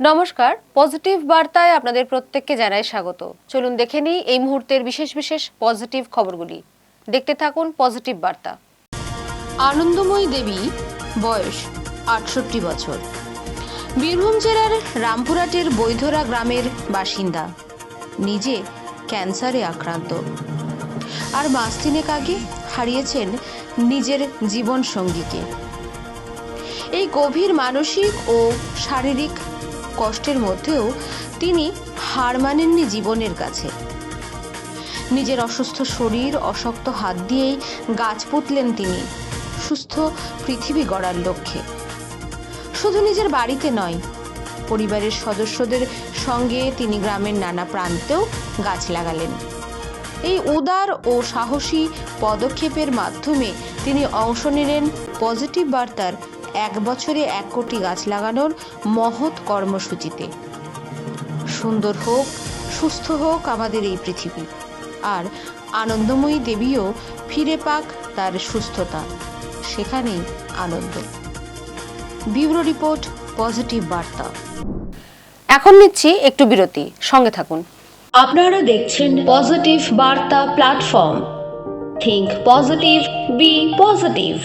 নমস্কার, পজিটিভ বার্তায় আপনাদের প্রত্যেককে জানাই স্বাগত। চলুন দেখে নিই এই মুহূর্তের বিশেষ বিশেষ পজিটিভ খবরগুলি। দেখতে থাকুন পজিটিভ বার্তা। আনন্দময়ী দেবী, বয়স আটষট্টি বছর। বীরভূম জেলার রামপুরহাটের বৈধরা গ্রামের বাসিন্দা। নিজে ক্যান্সারে আক্রান্ত। আর মাস তিনেক আগে হারিয়েছেন নিজের জীবন সঙ্গীকে এই গভীর মানসিক ও শারীরিক কষ্টের মধ্যেও তিনি হার মানেননি জীবনের কাছে। নিজের অসুস্থ শরীর, অশক্ত হাত দিয়েই গাছ পুতলেন তিনি, সুস্থ পৃথিবী গড়ার লক্ষ্যে। শুধু নিজের বাড়িতে নয়, পরিবারের সদস্যদের সঙ্গে তিনি গ্রামের নানা প্রান্তেও গাছ লাগালেন। এই উদার ও সাহসী পদক্ষেপের মাধ্যমে তিনি অংশ নিলেন পজিটিভ বার্তার এক বছরে এক কোটি গাছ লাগানোর মহৎ কর্মসূচিতে। সুন্দর হোক সুস্থ হোক আমাদের এই পৃথিবী। আর আনন্দময়ী দেবীও ফিরে পাক তার সুস্থতা। সেখানেই আনন্দ। ব্যুরো রিপোর্ট পজিটিভ বার্তা। এখন নিচ্ছি একটু বিরতি। সঙ্গে থাকুন। আপনারা দেখছেন পজিটিভ বার্তা platform. Think positive be positive